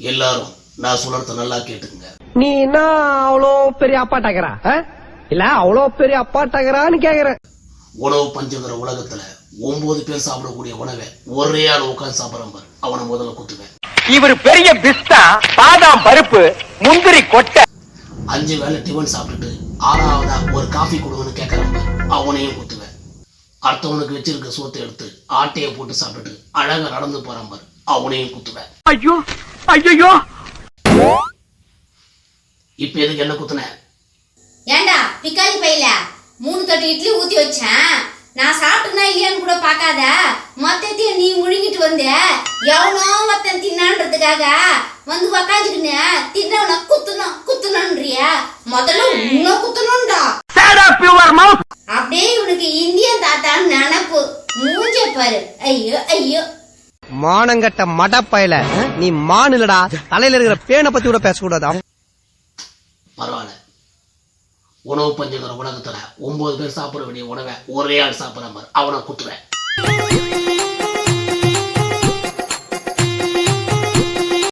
எல்லாரும் நான் சொல்றத நல்லா கேட்டுங்க நீ என்ன அவ்வளோ பெரிய அப்பாட்டாக்கிறா இல்ல அவ்வளோ பெரிய அப்பாட்டாக்கிறான்னு கேக்குறேன். உணவு பஞ்சங்கிற உலகத்துல ஒன்பது பேர் சாப்பிடக்கூடிய உணவை ஒரே ஆள் உட்கார்ந்து சாப்பிடறான் பாரு. அவனை முதல்ல குத்துவேன் இவர் பெரிய பிஸ்தா பாதாம் பருப்பு முந்திரி கொட்டை. அஞ்சு வேளை டிஃபன் சாப்பிட்டுட்டு ஆறாவதா ஒரு காஃபி கொடுங்கன்னு கேட்கறான் பாரு. அவனையும் குத்துவேன் அடுத்தவனுக்கு வச்சிருக்க சோத்தை எடுத்து ஆட்டையை போட்டு சாப்பிட்டுட்டு அழகா நடந்து போறான் பாரு. அவனையும் குத்துவேன் ஐயோ ஐயோ இப்ப எதுக்கு என்ன குத்துன? ஏண்டா பிக்காளி பையில? மூணு தட்டு இட்லி ஊத்தி வச்சேன். நான் சாப்பிட்டேனா இல்லையான்னு கூட பார்க்காத. மொத்தத்தையும் நீ முழுங்கிட்டு வந்த எவனோ ஒருத்தன் தின்னான்றதுக்காக வந்து உக்காந்துக்கின்னு தின்னவன குத்தணும் குத்தணும்ன்றிய முதல்ல உன்ன குத்தணும்டா. அப்படியே இவனுக்கு இந்தியன் தாத்தான்னு நினப்பு. மூஞ்ச பாரு. ஐயோ ஐயோ. மானங்கட்ட மடப்பயல. நீ மானுலடா தலையில இருக்கிற பேனை பத்தி கூட பேசக்கூடாது. பரவாயில்ல. உணவு பஞ்சங்கிற உலகத்துல ஒன்பது பேர் சாப்பிட வேண்டிய உணவை ஒரே ஆள் சாப்பிடற மாதிரி அவனை குத்துவேன்